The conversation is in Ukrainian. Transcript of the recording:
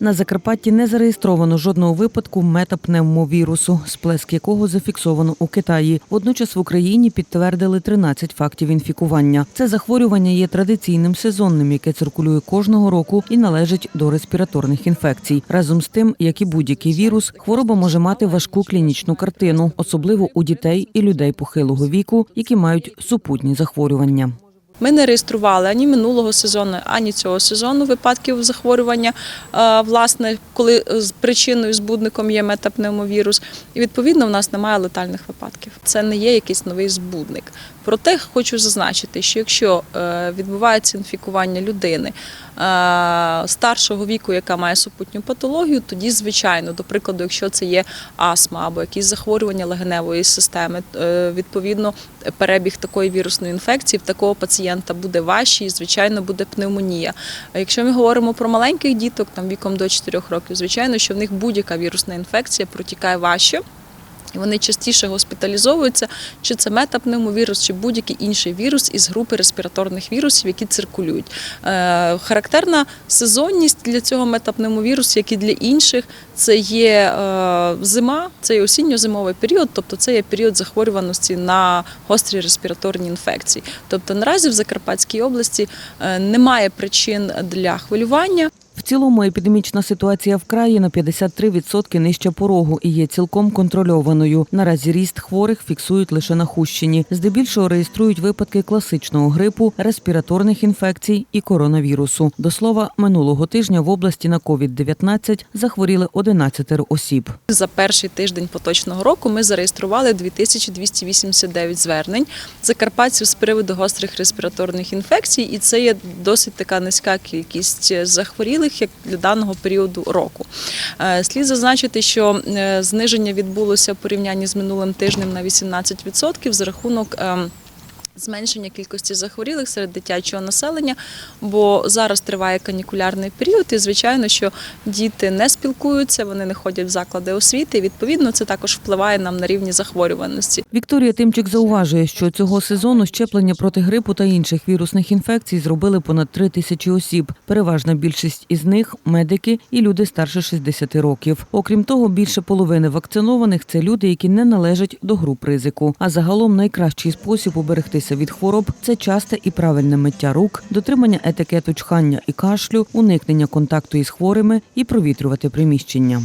На Закарпатті не зареєстровано жодного випадку метапневмовірусу, сплеск якого зафіксовано у Китаї. Водночас в Україні підтвердили 13 фактів інфікування. Це захворювання є традиційним сезонним, яке циркулює кожного року і належить до респіраторних інфекцій. Разом з тим, як і будь-який вірус, хвороба може мати важку клінічну картину, особливо у дітей і людей похилого віку, які мають супутні захворювання. Ми не реєстрували ані минулого сезону, ані цього сезону випадків захворювання. Власне, коли з причиною збудником є метапневмовірус, і відповідно в нас немає летальних випадків. Це не є якийсь новий збудник. Проте хочу зазначити, що якщо е, відбувається інфікування людини е, старшого віку, яка має супутню патологію, тоді звичайно, до прикладу, якщо це є астма або якісь захворювання легеневої системи, е, відповідно перебіг такої вірусної інфекції в такого пацієнта буде важче і, звичайно, буде пневмонія. А якщо ми говоримо про маленьких діток, там віком до 4 років, звичайно, що в них будь-яка вірусна інфекція протікає важче. Вони частіше госпіталізовуються, чи це метапневмовірус, чи будь-який інший вірус із групи респіраторних вірусів, які циркулюють. Е, характерна сезонність для цього метапневмовірусу, як і для інших, це є е, зима, це є осінньо-зимовий період, тобто це є період захворюваності на гострі респіраторні інфекції. Тобто наразі в Закарпатській області е, немає причин для хвилювання. В цілому епідемічна ситуація в краї на 53% нижче порогу і є цілком контрольованою. Наразі ріст хворих фіксують лише на Хущині. Здебільшого реєструють випадки класичного грипу, респіраторних інфекцій і коронавірусу. До слова, минулого тижня в області на COVID-19 захворіли 11 осіб. За перший тиждень поточного року ми зареєстрували 2289 звернень закарпатців з приводу гострих респіраторних інфекцій, і це є досить така низька кількість захворілих як для даного періоду року. Е, Слід зазначити, що е, зниження відбулося в порівнянні з минулим тижнем на 18% за рахунок. Зменшення кількості захворілих серед дитячого населення, бо зараз триває канікулярний період, і звичайно, що діти не спілкуються, вони не ходять в заклади освіти. І відповідно, це також впливає нам на рівні захворюваності. Вікторія Тимчик зауважує, що цього сезону щеплення проти грипу та інших вірусних інфекцій зробили понад три тисячі осіб. Переважна більшість із них медики і люди старше 60 років. Окрім того, більше половини вакцинованих це люди, які не належать до груп ризику. А загалом найкращий спосіб уберегтися від хвороб це часте і правильне миття рук, дотримання етикету чхання і кашлю, уникнення контакту із хворими і провітрювати приміщення.